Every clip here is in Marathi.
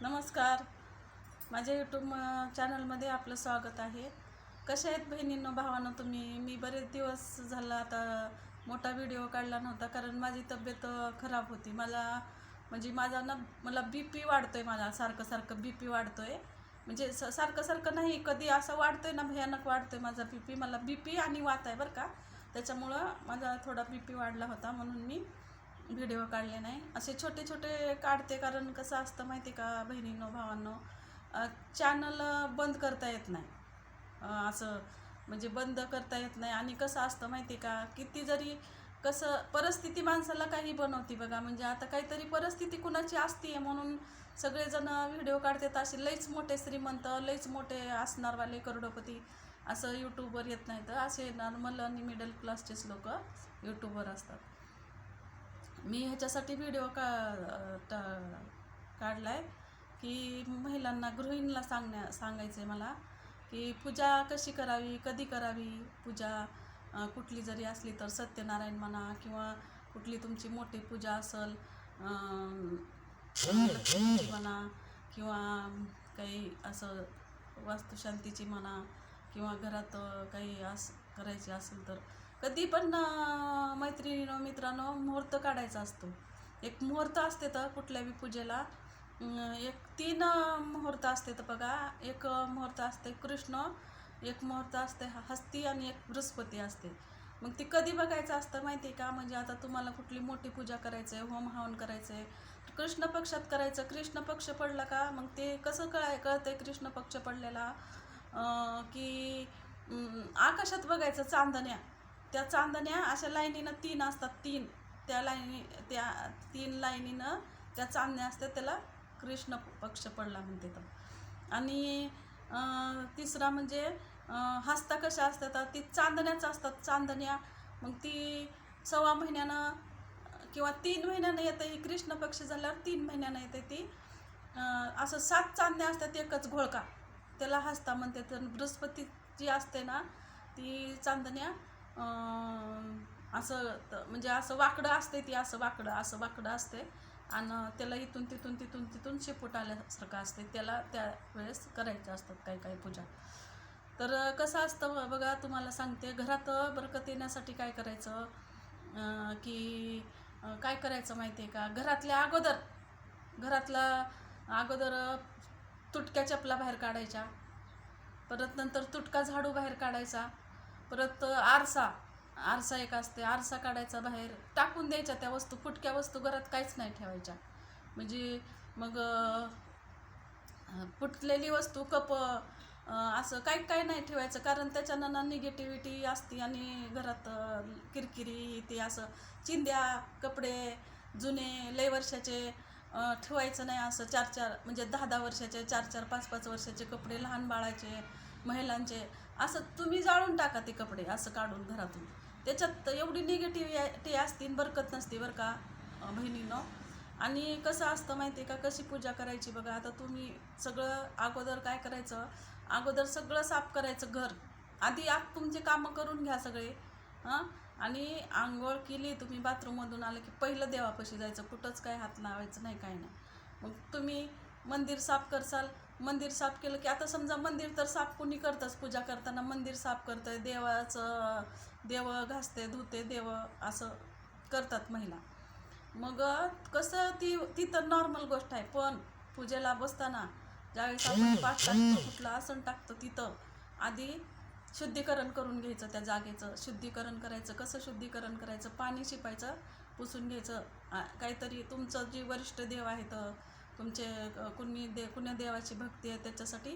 नमस्कार. माझ्या यूट्यूब चॅनलमध्ये आपलं स्वागत आहे. कसे आहेत बहिणींनो भावानं तुम्ही? मी बरेच दिवस झाला आता मोठा व्हिडिओ काढला नव्हता कारण माझी तब्येत खराब होती. मला म्हणजे माझा ना मला बी पी वाढतो आहे मला सारखं सारखं बी पी वाढतो आहे म्हणजे स सारखं सारखं नाही कधी असं वाढतोय ना भयानक वाढतो आहे माझा बी पी मला बी पी आणि वात आहे बरं का. त्याच्यामुळं माझा थोडा बी पी वाढला होता म्हणून मी व्हिडिओ काढले नाही. असे छोटे छोटे काढते कारण कसं असतं माहिती का बहिणींनो भावांनो चॅनल बंद करता येत नाही. असं म्हणजे बंद करता येत नाही. आणि कसं असतं माहिती का किती जरी कसं परिस्थिती माणसाला काही बनवती बघा म्हणजे आता काहीतरी परिस्थिती कुणाची असती म्हणून सगळेजण व्हिडिओ काढतात. असे लईच मोठे श्रीमंत लईच मोठे असणारवाले करोडोपती असं यूट्यूबवर येत नाही तर असे नॉर्मल आणि मिडल क्लासचेच लोक यूट्यूबवर असतात. मी ह्याच्यासाठी व्हिडिओ का काढला आहे की महिलांना गृहिणीला सांगण्या सांगायचं आहे मला की पूजा कशी करावी कधी करावी? पूजा कुठली जरी असली तर सत्यनारायण म्हणा किंवा कुठली तुमची मोठी पूजा असेल लक्ष्मीची म्हणा किंवा काही असं वास्तुशांतीची म्हणा किंवा घरात काही अस करायची असेल तर कधी पण मैत्रिणीनो मित्रांनो मुहूर्त काढायचा असतो. एक मुहूर्त असते तर कुठल्या बी पूजेला एक तीन मुहूर्त असते तर बघा एक मुहूर्त असते कृष्ण एक मुहूर्त असते हस्ती आणि एक बृहस्पती असते. मग ती कधी बघायचं असतं माहिती आहे का? म्हणजे आता तुम्हाला कुठली मोठी पूजा करायचं आहे होम हवन करायचं आहे कृष्ण पक्षात करायचं कृष्ण पक्ष पडला का? मग ते कसं कळाय कळतंय कृष्ण पक्ष पडलेला? की आकाशात बघायचं चांदण्या. त्या चांदण्या अशा लाईनीनं तीन असतात तीन. त्या लाईनी त्या तीन लाईनीनं त्या चांदण्या असतात त्याला कृष्ण पक्ष पडला म्हणते तर आणि तिसरा म्हणजे अं, हस्ता कशा असतात ती चांदण्याच असतात. चांदण्या मग ती सव्वा महिन्यानं किंवा तीन महिन्यानं येते ही कृष्ण पक्ष झाल्यावर तीन महिन्यानं येते ती. असं सात चांदण्या असतात एकच घोळका. त्याला हस्ता म्हणते तर बृहस्पती जी असते ना ती चांदण्या असं म्हणजे असं वाकडं असते ती असं वाकडं असं वाकडं असते आणि त्याला इथून तिथून तिथून तिथून शेपूट आल्यासारखं असते त्याला त्यावेळेस करायचं असतात काही काही पूजा. तर कसं असतं बघा तुम्हाला सांगते. घरात बरकत येण्यासाठी काय करायचं? की काय करायचं माहिती आहे का? घरातल्या अगोदर घरातला अगोदर तुटक्या चपला बाहेर काढायच्या. परत नंतर तुटका झाडू बाहेर काढायचा. परत आरसा आरसा एक असते आरसा काढायचा बाहेर टाकून द्यायच्या त्या वस्तू फुटक्या वस्तू घरात काहीच नाही ठेवायच्या. म्हणजे मग फुटलेली वस्तू कप असं काही काही नाही ठेवायचं. कारण त्याच्यानं ना निगेटिव्हिटी असते आणि घरात किरकिरी ते असं चिंध्या कपडे जुने लय वर्षाचे ठेवायचं नाही असं चार चार म्हणजे दहा दहा वर्षाचे चार चार पाच पाच वर्षाचे कपडे लहान बाळाचे महिलांचे असं तुम्ही जाळून टाका ते कपडे असं काढून घरातून. त्याच्यात एवढी निगेटिव्हिटी असते बरकत नसते बरं का बहिणीनं. आणि कसं असतं माहिती आहे का कशी पूजा करायची बघा आता तुम्ही सगळं अगोदर काय करायचं अगोदर सगळं साफ करायचं घर. आधी आत तुमचे कामं करून घ्या सगळे हां? आणि आंघोळ केली तुम्ही बाथरूममधून आलं की पहिलं देवापाशी जायचं कुठंच काय हात लावायचं नाही काय नाही. मग तुम्ही मंदिर साफ करसाल मंदिर साफ केलं की आता समजा मंदिर तर साफ कुणी करतंच? पूजा करताना मंदिर साफ करतंय देवाचं देव घासते धुते देव असं करतात महिला. मग कसं ती ती तर नॉर्मल गोष्ट आहे पण पूजेला बसताना ज्यावेळेस आपण पाठ टाकतो कुठलं आसन टाकतो तिथं आधी शुद्धीकरण करून घ्यायचं त्या जागेचं. शुद्धीकरण करायचं कसं शुद्धीकरण करायचं? पाणी शिपायचं पुसून घ्यायचं. काहीतरी तुमचं जे वरिष्ठ देव आहेत तुमचे कुणी दे कुण्या देवाची भक्ती आहे त्याच्यासाठी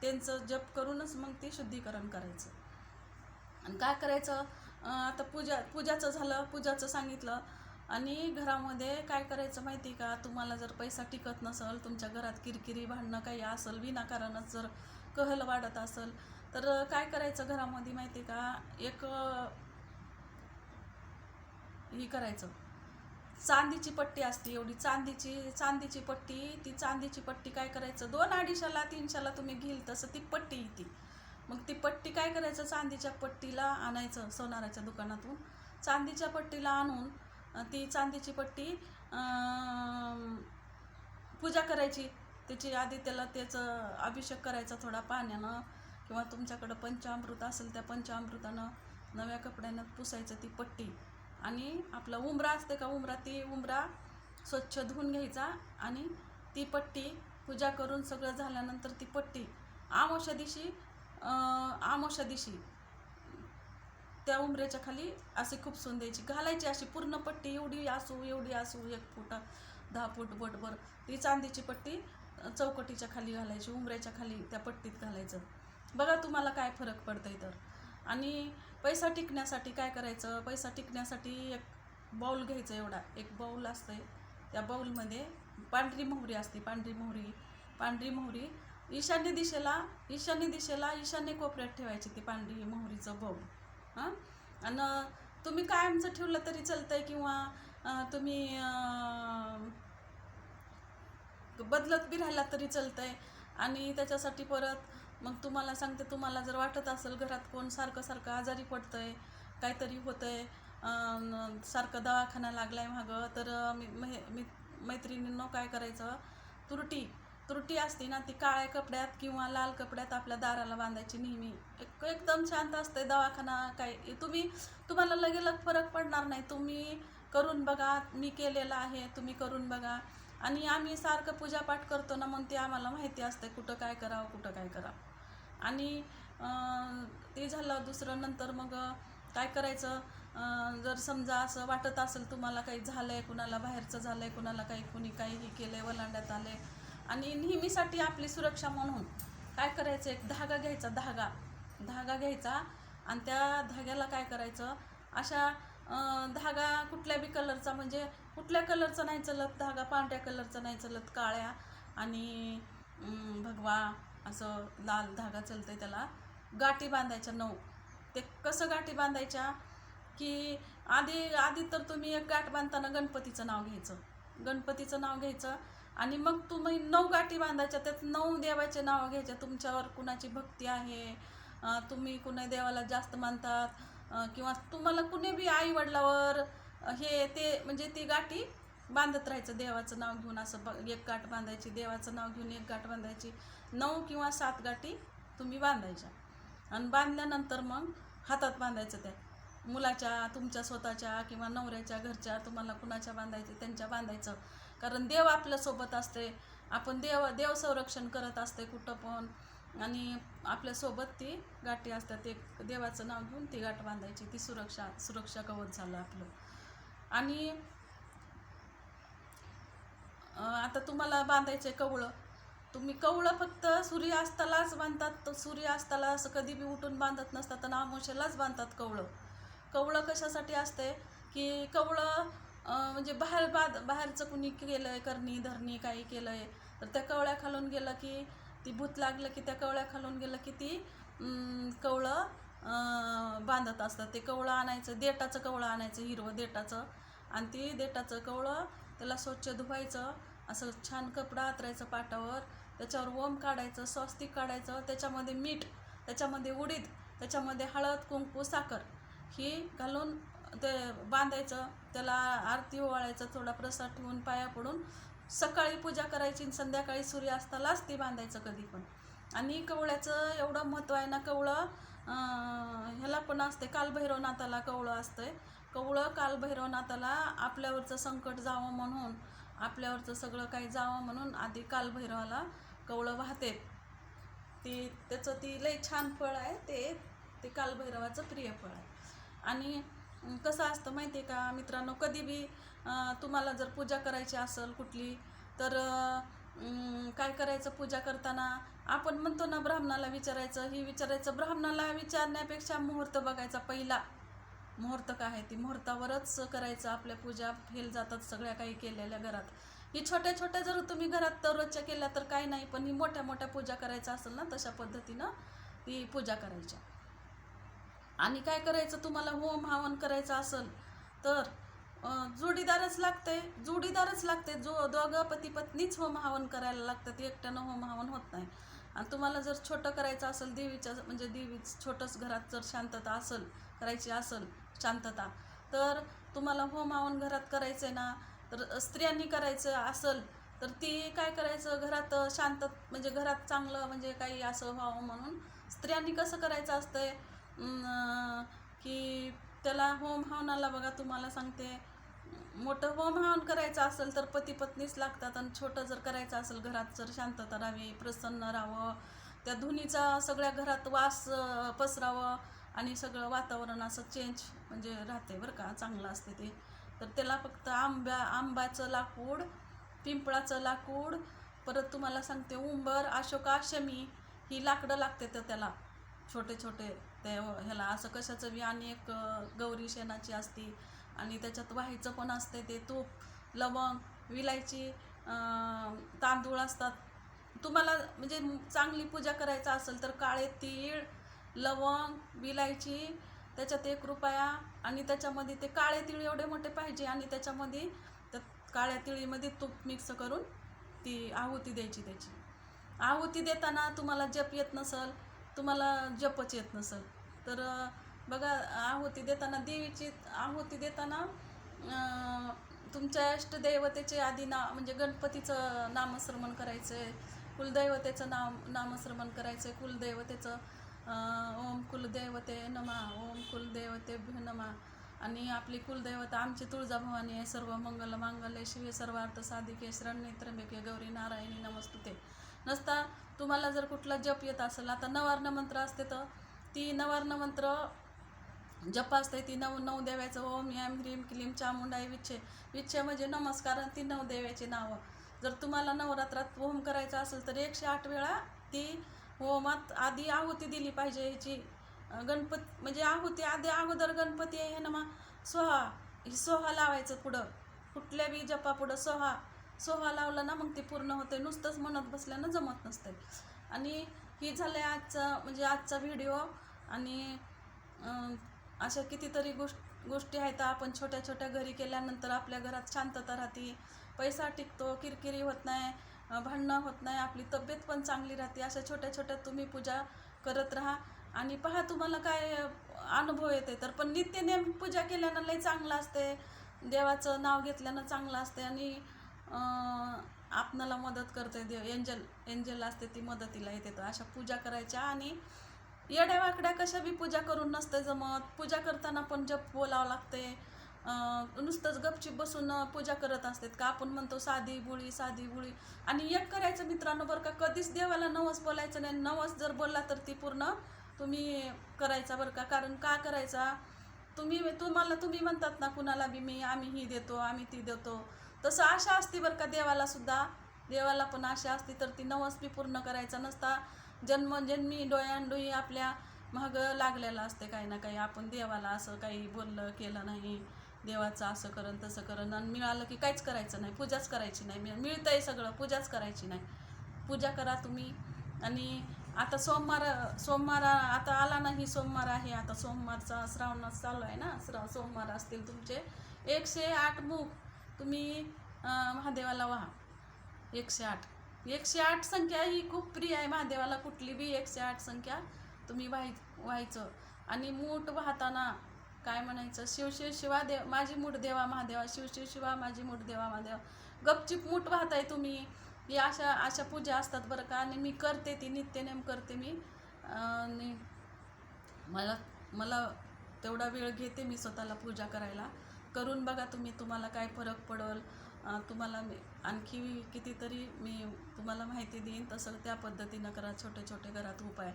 त्यांचं जप करूनच मग ते शुद्धीकरण करायचं. आणि काय करायचं? आता पूजा पूजाचं झालं पूजाचं सांगितलं. आणि घरामध्ये काय करायचं माहिती आहे का? तुम्हाला जर पैसा टिकत नसेल तुमच्या घरात किरकिरी भांडणं काही असेल विनाकारणच जर कहल वाढत असेल तर काय करायचं घरामध्ये माहिती आहे का? एक ही करायचं. चांदीची पट्टी असते एवढी. चांदीची चांदीची पट्टी ती चांदीची पट्टी काय करायचं? दोन अडीचशेला तीनशेला तुम्ही घेईल तसं ती पट्टी येते. मग ती पट्टी काय करायचं? चांदीच्या पट्टीला आणायचं सोनाराच्या दुकानातून. चांदीच्या पट्टीला आणून ती चांदीची पट्टी पूजा करायची. त्याची आधी त्याला त्याचं अभिषेक करायचा थोडा पाण्यानं. किंवा तुमच्याकडं पंचामृत असेल त्या पंचामृतानं नव्या कपड्यानं पुसायचं ती पट्टी. आणि आपला उंबरा असते का उंबरा ती उंबरा स्वच्छ धुवून घ्यायचा आणि ती पट्टी पूजा करून सगळं झाल्यानंतर ती पट्टी आमोशा दिवशी आमोशा दिवशी त्या उंबऱ्याच्या खाली असे खूप द्यायची. घालायची अशी पूर्ण पट्टी एवढी असू एवढी असू एक फूट दहा फूट बोटभर ती चांदीची पट्टी चौकटीच्या खाली घालायची उंबऱ्याच्या खाली त्या पट्टीत घालायचं. बघा तुम्हाला काय फरक पडतंय तर. आणि पैसा टिकण्यासाठी काय करायचं? पैसा टिकण्यासाठी एक बाऊल घ्यायचं एवढा. एक बाऊल असतंय. त्या बाऊलमध्ये पांढरी मोहरी असते. पांढरी मोहरी पांढरी मोहरी ईशान्य दिशेला ईशान्य दिशेला ईशान्य कोपऱ्यात ठेवायची ती पांढरी मोहरीचं बाऊल हां? आणि तुम्ही कायमचं ठेवलं तरी चालतंय किंवा तुम्ही बदलत बी राहिला तरी चालतंय. आणि त्याच्यासाठी परत मग तुम्हाला सांगते तुम्हाला जर वाटत असेल घरात कोण सारखं सारखं आजारी पडतं आहे काहीतरी होतं आहे सारखं दवाखाना लागलाय मागं तर मी मै- मी मैत्रिणींनो काय करायचं तुरटी तुरटी असते ना ती काळ्या कपड्यात किंवा लाल कपड्यात आपल्या दाराला बांधायची नेहमी. एक एकदम शांत असते दवाखाना काय तुम्ही तुम्हाला लगेलग फरक पडणार नाही. तुम्ही करून बघा मी केलेलं आहे तुम्ही करून बघा. आणि आम्ही सारखं पूजापाठ करतो ना मग ते आम्हाला माहिती असते कुठं काय करावं कुठं काय करावं. आणि ते झालं दुसरं नंतर मग काय करायचं? जर समजा असं वाटत असेल तुम्हाला काही झालं आहे कुणाला बाहेरचं झालं आहे कुणाला काही कुणी काही आहे वलांड्यात आले आणि नेहमीसाठी आपली सुरक्षा म्हणून काय करायचं? एक धागा घ्यायचा धागा. धागा घ्यायचा आणि त्या धाग्याला काय करायचं? अशा धागा कुठल्या बी कलरचा म्हणजे कुठल्या कलरचा नाही चलत धागा पांढऱ्या कलरचा नाही चलत काळ्या आणि भगवा. असं लाल धागा चलतंय त्याला. गाठी बांधायच्या नऊ. ते कसं गाठी बांधायच्या? की आधी आधी तर तुम्ही एक गाठ बांधताना गणपतीचं नाव घ्यायचं. गणपतीचं नाव घ्यायचं आणि मग तुम्ही नऊ गाठी बांधायच्या त्यात नऊ देवाचे नाव घ्यायचे. तुमच्यावर कुणाची भक्ती आहे? तुम्ही कुणा देवाला जास्त मानतात? किंवा तुम्हाला कुणी बी आई वडिलावर हे ते म्हणजे ती गाठी बांधत राहायचं देवाचं नाव घेऊन असं ब एक गाठ बांधायची देवाचं नाव घेऊन एक गाठ बांधायची. नऊ किंवा सात गाठी तुम्ही बांधायच्या. आणि बांधल्यानंतर मग हातात बांधायचं त्या. मुलाच्या तुमच्या स्वतःच्या किंवा नवऱ्याच्या घरच्या तुम्हाला कुणाच्या बांधायचे त्यांच्या बांधायचं. कारण देव आपल्यासोबत असते. आपण देव देव संरक्षण करत असते कुठं पण. आणि आपल्यासोबत ती गाठी असतात. ते देवाचं नाव घेऊन ती गाठ बांधायची. ती सुरक्षा सुरक्षा कवच झालं आपलं. आणि आता तुम्हाला बांधायचं आहे कवळं. तुम्ही कवळं फक्त सूर्यास्तालाच बांधतात तर सूर्यास्ताला असं कधी बी उठून बांधत नसतात आणि आमोशेलाच बांधतात कवळं. कवळं कशासाठी असते? की कवळं म्हणजे बाहेर बाद बाहेरचं कुणी केलं आहे करणी धरणी काही केलं आहे तर त्या कवळ्या खालून गेलं की ती भूत लागलं की त्या कवळ्या खालून गेलं की ती कवळं बांधत असतात. ते कवळं आणायचं देटाचं कवळं आणायचं हिरवं देटाचं. आणि ती देटाचं कवळं त्याला स्वच्छ धुवायचं. असं छान कपडा आतरायचं पाटावर त्याच्यावर ओम काढायचं स्वस्तिक काढायचं त्याच्यामध्ये मीठ त्याच्यामध्ये उडीद त्याच्यामध्ये हळद कुंकू साखर ही घालून ते बांधायचं त्याला आरती ओवाळायचं थोडा प्रसाद ठेवून पाया पडून सकाळी पूजा करायची आणि संध्याकाळी सूर्यास्तालाच ती बांधायचं कधी पण. आणि कवळ्याचं एवढं महत्त्व आहे ना कवळं ह्याला पण असते कालभैरवनाथाला कवळं असतंय. कवळं कालभैरवनाथाला आपल्यावरचं संकट जावं म्हणून आपल्यावरचं सगळं काही जावं म्हणून आधी कालभैरवाला कवळं वाहते. ती त्याचं ती लई छान फळ आहे ते ते कालभैरवाचं प्रिय फळ आहे. आणि कसं असतं माहिती आहे का मित्रांनो कधी बी तुम्हाला जर पूजा करायची असेल कुठली तर काय करायचं पूजा करताना आपण म्हणतो ना ब्राह्मणाला विचारायचं ही विचारायचं ब्राह्मणाला विचारण्यापेक्षा मुहूर्त बघायचा पहिला. मुहूर्त काय आहे? ती मुहूर्तावरच करायचं. आपल्या पूजा फेल जातात सगळ्या काही केलेल्या घरात. ही छोट्या छोट्या जर तुम्ही घरात दररोजच्या केल्या तर काही नाही पण ही मोठ्या मोठ्या पूजा करायचं असेल ना तशा पद्धतीनं ती पूजा करायच्या. आणि काय करायचं? तुम्हाला होम हवन करायचं असेल तर जोडीदारच लागते. जोडीदारच लागते. जो दोघं पती पत्नीच होम हवन करायला लागतात. एकट्यानं होम हवन होत नाही. आणि तुम्हाला जर छोटं करायचं असेल देवीच्या म्हणजे देवी छोटंच घरात जर शांतता असेल करायची असेल शांतता. तर तुम्हाला होम हवन घरात करायचं आहे ना तर स्त्रियांनी करायचं असेल तर ती काय करायचं? घरात शांत म्हणजे घरात चांगलं म्हणजे काही असं व्हावं म्हणून स्त्रियांनी कसं करायचं असतंय? की त्याला होम हवनाला बघा तुम्हाला सांगते. मोठं होम हवन करायचं असेल तर पती पत्नीच लागतात आणि छोटं जर करायचं असेल घरात जर शांतता राहावी प्रसन्न राहावं. त्या धुनीचा सगळ्या घरात वास पसरावं. आणि सगळं वातावरण असं चेंज म्हणजे राहते बरं का चांगलं असते ते. तर त्याला फक्त आंब्या आंब्याचं लाकूड पिंपळाचं लाकूड परत तुम्हाला सांगते उंबर अशोका शमी ही लाकडं लागते तर त्याला. छोटे छोटे ते ह्याला असं कशाचं बी आणि एक गौरी शेणाची असती. आणि त्याच्यात व्हायचं पण असते ते तूप लवंग विलायची तांदूळ असतात. तुम्हाला म्हणजे चांगली पूजा करायचं असेल तर काळे तीळ लवंग विलायची त्याच्यात एक रुपया आणि त्याच्यामध्ये ते काळे तिळी एवढे मोठे पाहिजे आणि त्याच्यामध्ये त्या काळ्या तिळीमध्ये तूप मिक्स करून ती आहुती द्यायची त्याची. आहुती देताना तुम्हाला जप येत नसल तुम्हाला जपच येत नसल. तर बघा आहुती देताना देवीची आहुती देताना तुमच्या अष्टदैवतेचे आधी ना म्हणजे गणपतीचं नामश्रमण करायचं आहे कुलदैवतेचं नाम नामश्रमण करायचं आहे कुलदैवतेचं ओम कुलदैवते नमा ओम कुलदैवते नमा. आणि आपली कुलदैवता आमची तुळजाभवानी आहे. सर्व मंगल मांगल्य शिवे सर्वार्थ साधिके शरण्ये त्र्यंबके गौरी नारायणी नमस्तुते. नसता तुम्हाला जर कुठला जप येत असेल आता नवार्ण मंत्र असते तर ती नवार्ण मंत्र जप असते ती नऊ नऊ देव्याचं ओम याम ह्रीम क्लीम चामुंडाई विच्छे. विच्छे म्हणजे नमस्कार ती नऊ देव्याची नावं. जर तुम्हाला नवरात्रात ओम करायचं असेल तर एकशे आठ वेळा ती होमात आधी आहुती दिली पाहिजे ह्याची गणपती गणपत म्हणजे आहुती आधी अगोदर गणपती आहे ना मग सोहा ही सोहा लावायचं पुढं. कुठल्या बी जपा पुढं सोहा सोहा लावला ना मग ते पूर्ण होते नुसतंच म्हणत बसल्यानं जमत नसते आणि ही झाले आजचा म्हणजे आजचा व्हिडिओ. आणि अशा कितीतरी गोष्ट गोष्टी आहेत आपण छोट्या छोट्या घरी केल्यानंतर आपल्या घरात शांतता राहते. पैसा टिकतो किरकिरी होत नाही. भांडणं होत नाही आपली तब्येत पण चांगली राहते अशा छोट्या छोट्या तुम्ही पूजा करत राहा. आणि पहा तुम्हाला काय अनुभव येते तर पण नित्यनेम पूजा केल्यानं लई चांगलं असते. देवाचं नाव घेतल्यानं चांगलं असते आणि आपणाला मदत करते. देव एंजल एंजल असते ती मदतीला येते. तर अशा पूजा करायच्या आणि येड्या वाकड्या कशा बी पूजा करून नसते जमत. पूजा करताना पण जप बोलावं लागते. नुसतंच गपचीप बसून पूजा करत असतात का? आपण म्हणतो साधी बुळी साधी बुळी. आणि एक करायचं मित्रांनो बरं का कधीच देवाला नवस बोलायचं नाही. नवस जर बोलला तर ती पूर्ण तुम्ही करायचा बरं का. कारण का करायचा? तुम्ही तुम्हाला तुम्ही म्हणतात ना कुणाला बी मी आम्ही ही देतो आम्ही ती देतो. तसं आशा असते बरं का देवाला सुद्धा. देवाला पण आशा असते तर ती नवस बी पूर्ण करायचा नसता. जन्मजन्मी डोळ्यांडोळी आपल्या महाग लागलेलं असते काही ना काही. आपण देवाला असं काही बोललं केलं नाही. देवाचं असं करण तसं करण. आणि मिळालं की काहीच करायचं नाही. पूजाच करायची नाही. मिळ मिळतंय सगळं. पूजाच करायची नाही. पूजा करा तुम्ही. आणि आता सोमवार सोमवार आता आला नाही सोमवार आहे. आता सोमवारचा श्रावण चालू आहे ना? श्राव सोमवार असतील तुमचे. एकशे आठ बुक तुम्ही महादेवाला वाहा. एकशे आठ. एकशे आठ संख्या ही खूप प्रिय आहे. महादेवाला कुठली बी एकशे आठ संख्या तुम्ही व्हाय व्हायचं. आणि मूठ वाहताना काय म्हणायचं? शिव शिव शिवा देव माझी मूठ देवा महादेवा शिव शिव शिवा माझी मूठ देवा महादेवा. गपचिप मूठ वाहताय तुम्ही. या अशा अशा पूजा असतात बरं का. आणि मी करते ती नित्यनेम करते मी. आणि मला मला तेवढा वेळ घेते मी स्वतःला पूजा करायला. करून बघा तुम्ही तुम्हाला काय फरक पडल. तुम्हाला मी आणखी कितीतरी मी तुम्हाला माहिती देईन. तसं त्या पद्धतीनं करा. छोटे छोटे घरात उपाय.